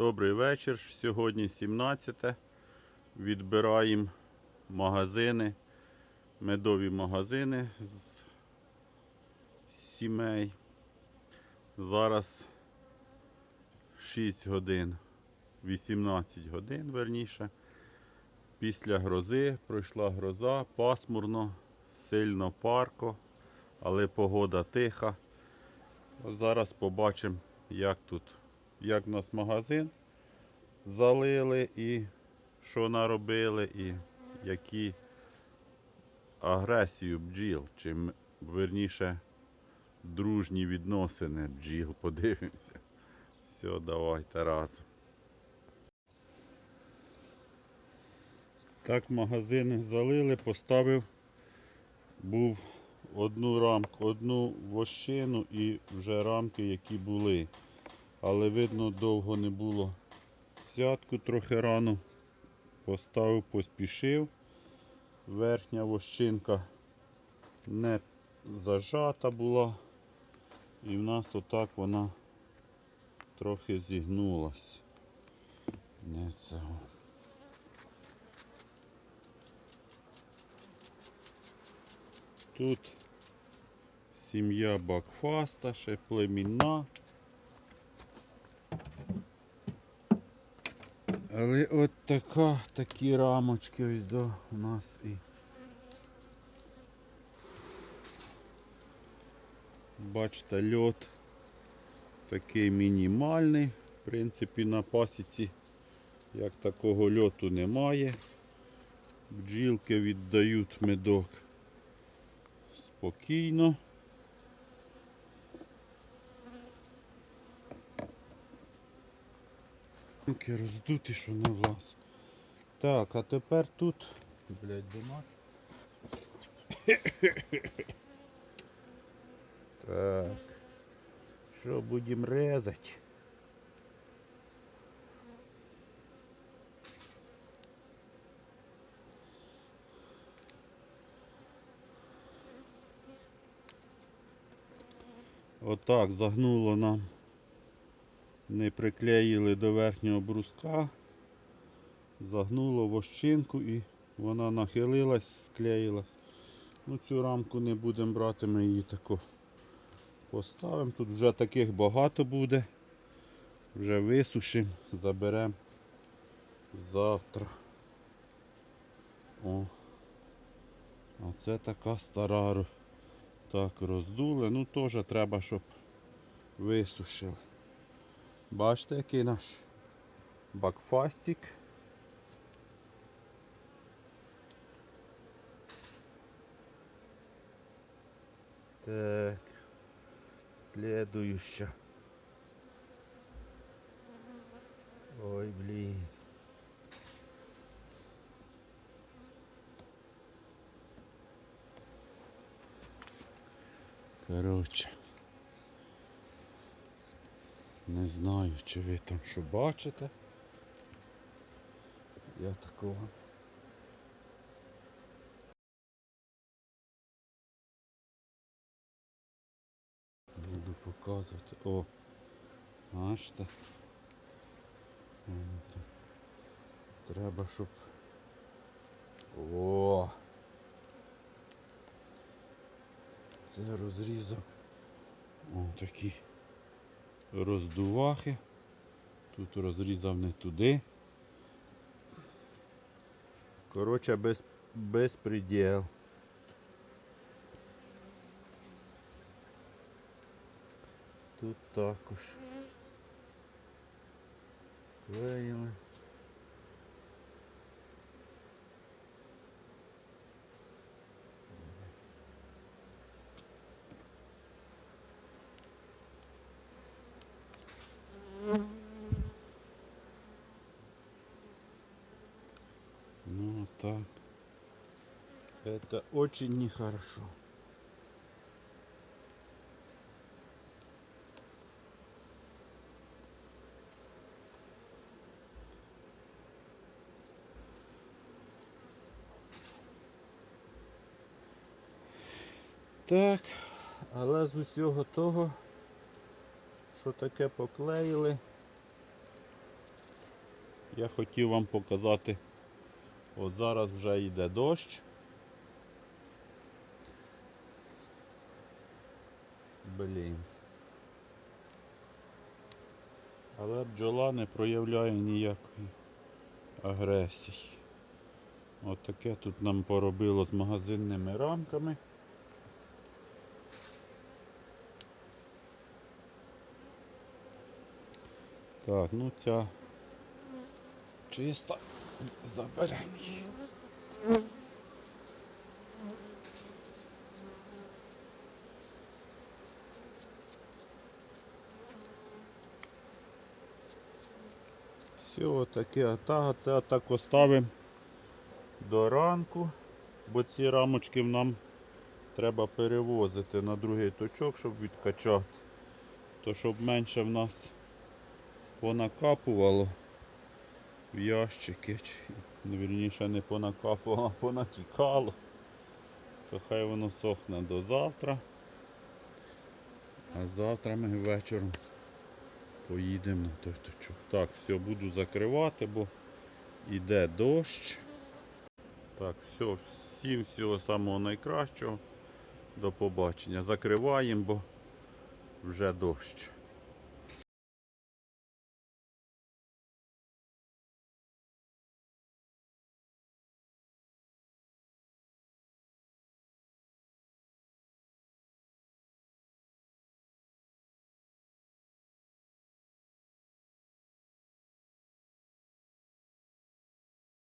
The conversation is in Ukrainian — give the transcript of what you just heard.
Добрий вечір. Сьогодні 17. Відбираємо магазини, медові магазини з сімей. Зараз 6 годин, 18 годин верніше. Після грози пройшла гроза, пасмурно, сильно парко, але погода тиха. Зараз побачимо, як тут, як в нас магазин залили і що наробили, і які агресію бджіл, чи верніше дружні відносини бджіл. Подивимося. Все, давайте разом. Так, магазини залили, поставив, був одну рамку, одну вощину і вже рамки, які були. Але видно, довго не було взятку трохи рано. Поставив, поспішив. Верхня вощинка не зажата була. І в нас отак вона трохи зігнулась. Не цього. Тут сім'я Бакфаста, ще племінна. Але от така, такі рамочки ось до у нас і. Бачите, льот такий мінімальний. В принципі, на пасіці як такого льоту немає. Бджілки віддають медок спокійно. Руки роздуті, що не влаз. Так, а тепер тут. Блять, дома. Так. Що будемо резати? Отак загнуло нам. Не приклеїли до верхнього бруска. Загнуло вощинку і вона нахилилась, склеїлась. Ну цю рамку не будемо брати, ми її тако поставимо. Тут вже таких багато буде. Вже висушимо, заберемо завтра. О. А це така стара. Так, роздули. Ну теж треба, щоб висушили. Бачите, який наш бакфастик. Так, следующая. Ой, блин. Короче. Не знаю, чи ви там що бачите. Я такого. Буду показувати. О! Бачите? Треба, щоб. О! Це розрізав. О, такі роздувахи. Тут розрізав не туди. Коротше, без, безпреділ. Тут також. Склеїли. Ну так. Это очень нехорошо. Так, але з усього того, що таке поклеїли, Я хотів вам показати, от зараз вже йде дощ. Блін. Але бджола не проявляє ніякої агресії. От таке тут нам поробило з магазинними рамками. Так, ну ця чиста. Заберемо її. Все, таке, так, це так оставимо до ранку, бо ці рамочки нам треба перевозити на другий точок, щоб відкачати. То щоб менше в нас понакапувало в ящики, чи ну, вірніше не понакапувало, а понатікало. То хай воно сохне до завтра. А завтра ми вечором поїдемо на той точок. Так, все, буду закривати, бо йде дощ. Так, все, всім всього самого найкращого. До побачення. Закриваємо, бо вже дощ.